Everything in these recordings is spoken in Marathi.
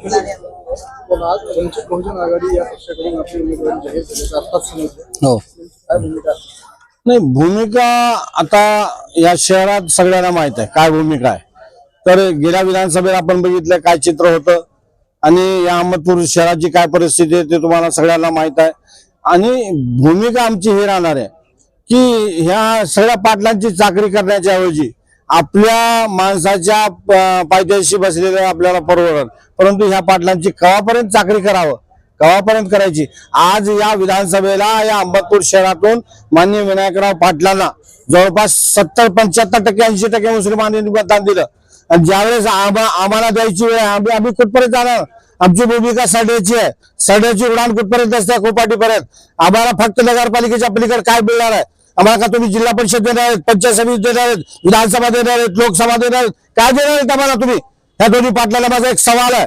पण आज वंचित बहुजन आघाडी या पक्षाकडून आपली उमेदवारी जाहीर झाल्याचं आत्ताच समजलं हो. काय भूमिका? नाही भूमिका आता या शहरात सगळ्यांना माहीत आहे. काय भूमिका आहे? तर गेल्या विधानसभेत आपण बघितलं काय चित्र होतं आणि या अहमदपूर शहराची काय परिस्थिती आहे ते तुम्हाला सगळ्यांना माहीत आहे. आणि भूमिका आमची ही राहणार आहे की ह्या सगळ्या पाटलांची चाकरी करण्याच्या ऐवजी आपल्या माणसाच्या प- पायथ्याशी बसलेलं आपल्याला परवडत परंतु ह्या पाटलांची कवापर्यंत चाकरी करावं? कवापर्यंत करायची? आज या विधानसभेला या अंबतपूर शहरातून मान्य विनायकराव पाटलांना जवळपास सत्तर पंच्याहत्तर टक्के ऐंशी टक्के मुस्लिमांनी मतदान दिलं. आणि ज्यावेळेस आम्हाला द्यायची वेळ आम्ही आम्ही कुठपर्यंत जाणार? आमची भूमिका सड्याची आहे. सड्याची उडाण कुठपर्यंत असते? कोपाटीपर्यंत. आम्हाला फक्त नगरपालिकेच्या पलीकडे काय मिळणार आहे? आम्हाला का तुम्ही जिल्हा परिषद देणार आहेत पंचायत समिती देणार आहेत विधानसभा देणार आहेत लोकसभा देणार आहेत? काय देणार आहेत आम्हाला तुम्ही? ह्या दोन्ही पाटलाला माझा एक सवाल आहे.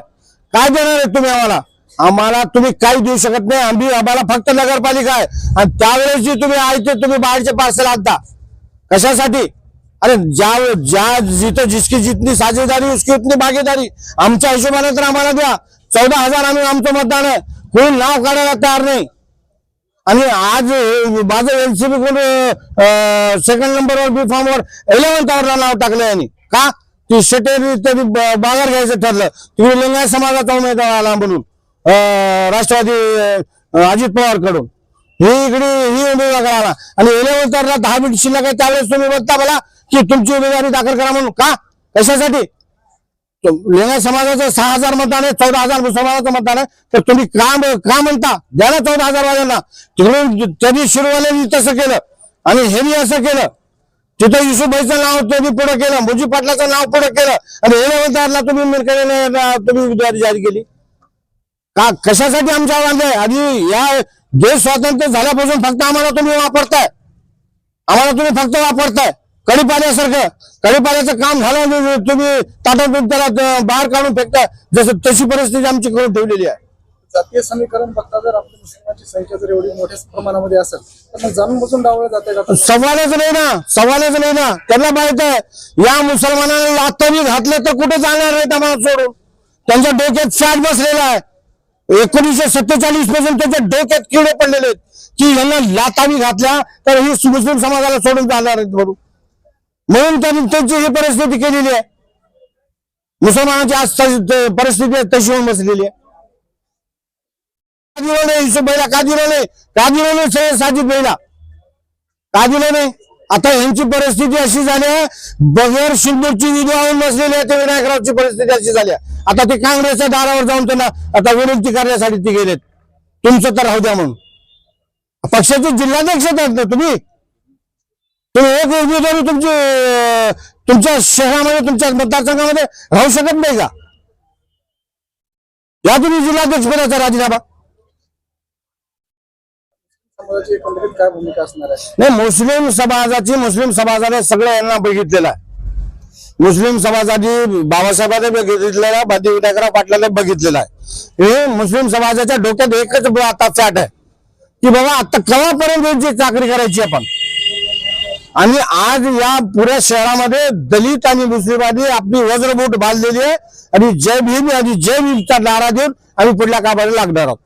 काय देणार आहेत तुम्ही आम्हाला? आम्हाला तुम्ही काही देऊ शकत नाही. आम्ही आम्हाला फक्त नगरपालिका आहे. आणि त्यावेळेस जी तुम्ही आहे ते तुम्ही बाहेरचे पार्सल आणता. कशासाठी? अरे ज्या ज्या जिथं जिसकी जितनी साझेदारी उसकी उतनी भागीदारी. आमच्या हिशोबाने तर आम्हाला द्या. चौदा हजार आम्ही आमचं मतदान आहे. कोणी नाव काढायला तयार नाही. आणि आज माझं एनसीबी कोण सेकंड नंबरवर बी फॉर्मवर इलेव्हन्थ आवरला नाव टाकलं यांनी. का? ती शेटेरी तरी बाजार घ्यायचं ठरलं. तुम्ही लिंगाय समाजाचा उमेदवार आला म्हणून राष्ट्रवादी अजित पवारकडून ही इकडे ही उमेदवार आला. आणि इलेव्हन्थ आवरला दहा मिनिट शिल्लक आहे त्यावेळेस तुम्ही म्हणता मला की तुमची उमेदवारी दाखल करा म्हणून. का? कशासाठी? लेण्या समाजाचं सहा हजार मतदान आहे चौदा हजार मुसलमानाचं मतदान आहे. तर तुम्ही का का म्हणता द्या ना चौदा हजार वाल्यांना तिकडून त्यांनी शिरवाल्यांनी तसं केलं. आणि हेनी असं केलं. तिथं युसुफभाईचं नाव त्यांनी पुढे केलं मुजी पाटलाचं नाव पुढे केलं. आणि हे नव्हतं तुम्ही मिरकडेने तुम्ही उमेदवारी जाहीर केली. का कशासाठी आमच्या आहे? आणि या देश स्वातंत्र्य झाल्यापासून फक्त आम्हाला तुम्ही वापरताय. आम्हाला तुम्ही फक्त वापरताय. कडीपाण्यासारखं कडीपाण्याचं काम झालं आणि तुम्ही ताटातून त्याला बाहेर काढून फेकताय जसं तशी परिस्थिती आमची करून ठेवलेली आहे. जातीय समीकरण बघता जर आपल्या मुस्लिमांची संख्या जर एवढी मोठ्या प्रमाणामध्ये असेल तर मग जाणून बसून डावलं जाते का? सवालच नाही ना सवालच नाही ना. त्यांना माहीत आहे या मुसलमानांना लातानी घातले तर कुठे जाणार नाहीत आम्हाला सोडून? त्यांच्या डोक्यात फॅट बसलेला आहे. एकोणीसशे सत्तेचाळीसपासून त्यांच्या डोक्यात किडे पडलेले आहेत. की यांना लातानी घातल्या तर ही मुस्लिम समाजाला सोडून जाणार आहेत म्हणून. म्हणून त्यांनी त्यांची ही परिस्थिती केलेली आहे. मुसलमानाची आज परिस्थिती तशी होऊन बसलेली आहे. का दिलं बैला का दिलं नाही का दिलं नाही साजिद बैला का दिलं नाही आता यांची परिस्थिती अशी झाली आहे बगैर सिंदूरची विधी होऊन बसलेली आहे ते विनायकरावची परिस्थिती अशी झाली आहे. आता ते काँग्रेसच्या दारावर जाऊन त्यांना आता विनंती करण्यासाठी ते गेलेत. तुमचं तर राहू द्या म्हणून. पक्षाचे जिल्हाध्यक्ष आहेत ना तुम्ही? तुम्ही एक उमेदवारी तुमची तुमच्या शहरामध्ये तुमच्या मतदारसंघामध्ये राहू शकत नाही का? या तुम्ही जिल्हाध्यक्ष पदाचा राजीनामा. नाही मुस्लिम समाजाची मुस्लिम समाजाने सगळं यांना बघितलेलं आहे. मुस्लिम समाजाने बाबासाहेबांनी बघितलेलं आहे बादी विनायकराव पाटलाने बघितलेलं आहे. हे मुस्लिम समाजाच्या डोक्यात एकच आता फॅट आहे. की बाबा आता केव्हापर्यंत यांची चाकरी करायची आपण? आणि आज या पुऱ्या शहरामध्ये दलित आणि मुस्लिमांनी आपली वज्रबोट बांधलेली आहे. आणि जय भीम आणि जय भीमचा नारा देऊन आम्ही पुढल्या कामाला लागणार आहोत.